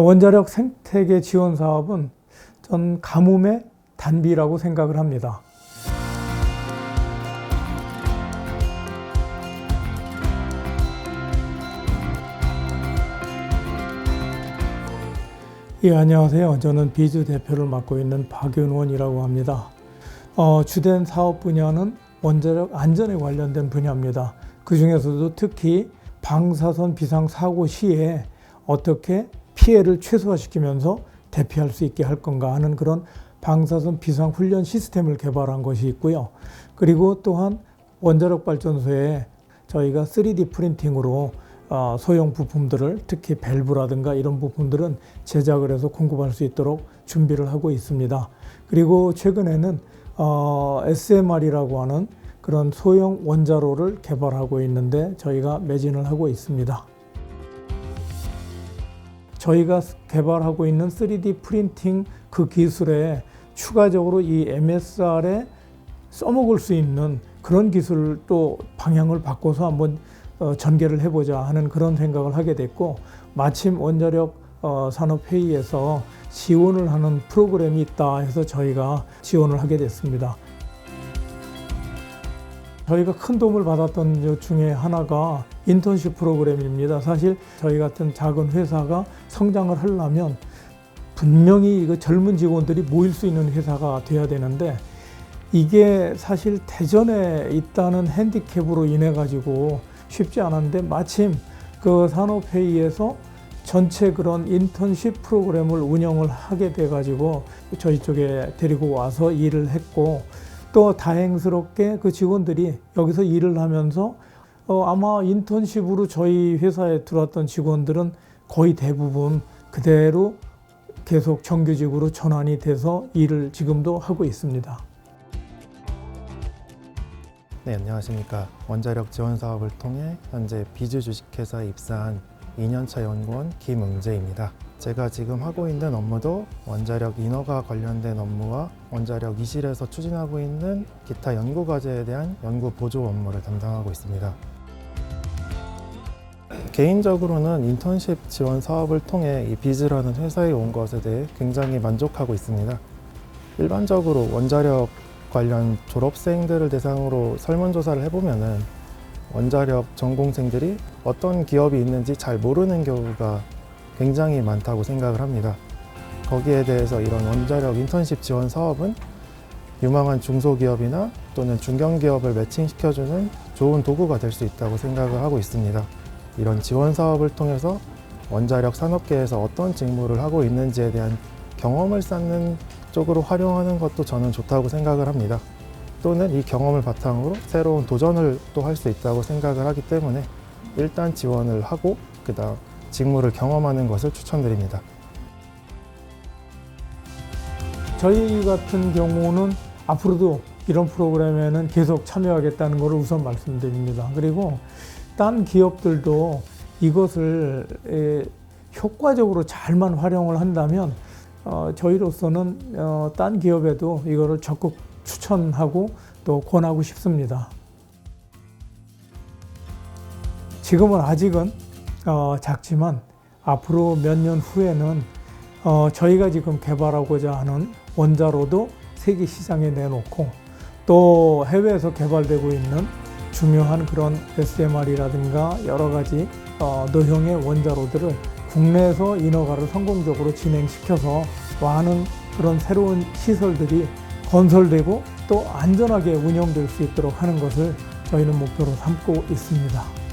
원자력 생태계 지원 사업은 전 가뭄의 단비라고 생각을 합니다. 예, 안녕하세요. 저는 비즈 대표를 맡고 있는 박윤원이라고 합니다. 어, 주된 사업 분야는 원자력 안전에 관련된 분야입니다. 그 중에서도 특히 방사선 비상 사고 시에 어떻게 피해를 최소화시키면서 대피할 수 있게 할 건가 하는 그런 방사선 비상 훈련 시스템을 개발한 것이 있고요. 그리고 또한 원자력 발전소에 저희가 3D 프린팅으로 어, 소형 부품들을 특히 밸브라든가 이런 부품들은 제작을 해서 공급할 수 있도록 준비를 하고 있습니다. 그리고 최근에는 어, SMR이라고 하는 그런 소형 원자로를 개발하고 있는데 저희가 매진을 하고 있습니다. 저희가 개발하고 있는 3D 프린팅 그 기술에 추가적으로 이 MSR에 써먹을 수 있는 그런 기술을 또 방향을 바꿔서 한번 어, 전개를 해보자 하는 그런 생각을 하게 됐고 마침 원자력 어, 산업회의에서 지원을 하는 프로그램이 있다 해서 저희가 지원을 하게 됐습니다. 저희가 큰 도움을 받았던 것 중에 하나가 인턴십 프로그램입니다. 사실 저희 같은 작은 회사가 성장을 하려면 분명히 이거 젊은 직원들이 모일 수 있는 회사가 돼야 되는데 이게 사실 대전에 있다는 핸디캡으로 인해 가지고 쉽지 않았는데 마침 그 산업회의에서 전체 그런 인턴십 프로그램을 운영을 하게 돼 가지고 저희 쪽에 데리고 와서 일을 했고 또 다행스럽게 그 직원들이 여기서 일을 하면서 어, 아마 인턴십으로 저희 회사에 들어왔던 직원들은 거의 대부분 그대로 계속 정규직으로 전환이 돼서 일을 지금도 하고 있습니다. 네, 안녕하십니까. 원자력 지원 사업을 통해 현재 비즈 주식회사에 입사한 2년차 연구원 김응재입니다. 제가 지금 하고 있는 업무도 원자력 인허가 관련된 업무와 원자력 이실에서 추진하고 있는 기타 연구 과제에 대한 연구 보조 업무를 담당하고 있습니다. 개인적으로는 인턴십 지원 사업을 통해 이 비즈라는 회사에 온 것에 대해 굉장히 만족하고 있습니다. 일반적으로 원자력 관련 졸업생들을 대상으로 설문조사를 해보면은 원자력 전공생들이 어떤 기업이 있는지 잘 모르는 경우가 굉장히 많다고 생각을 합니다. 거기에 대해서 이런 원자력 인턴십 지원 사업은 유망한 중소기업이나 또는 중견기업을 매칭시켜주는 좋은 도구가 될 수 있다고 생각을 하고 있습니다. 이런 지원 사업을 통해서 원자력 산업계에서 어떤 직무를 하고 있는지에 대한 경험을 쌓는 쪽으로 활용하는 것도 저는 좋다고 생각을 합니다. 또는 이 경험을 바탕으로 새로운 도전을 또 할 수 있다고 생각을 하기 때문에 일단 지원을 하고 그다음 직무를 경험하는 것을 추천드립니다. 저희 같은 경우는 앞으로도 이런 프로그램에는 계속 참여하겠다는 것을 우선 말씀드립니다. 그리고 딴 기업들도 이것을 에, 효과적으로 잘만 활용을 한다면 어, 저희로서는 어, 딴 기업에도 이거를 적극 추천하고 또 권하고 싶습니다. 지금은 아직은 어, 작지만 앞으로 몇 년 후에는 어, 저희가 지금 개발하고자 하는 원자로도 세계 시장에 내놓고 또 해외에서 개발되고 있는 중요한 그런 SMR이라든가 여러 가지 어, 노형의 원자로들을 국내에서 인허가를 성공적으로 진행시켜서 많은 그런 새로운 시설들이 건설되고 또 안전하게 운영될 수 있도록 하는 것을 저희는 목표로 삼고 있습니다.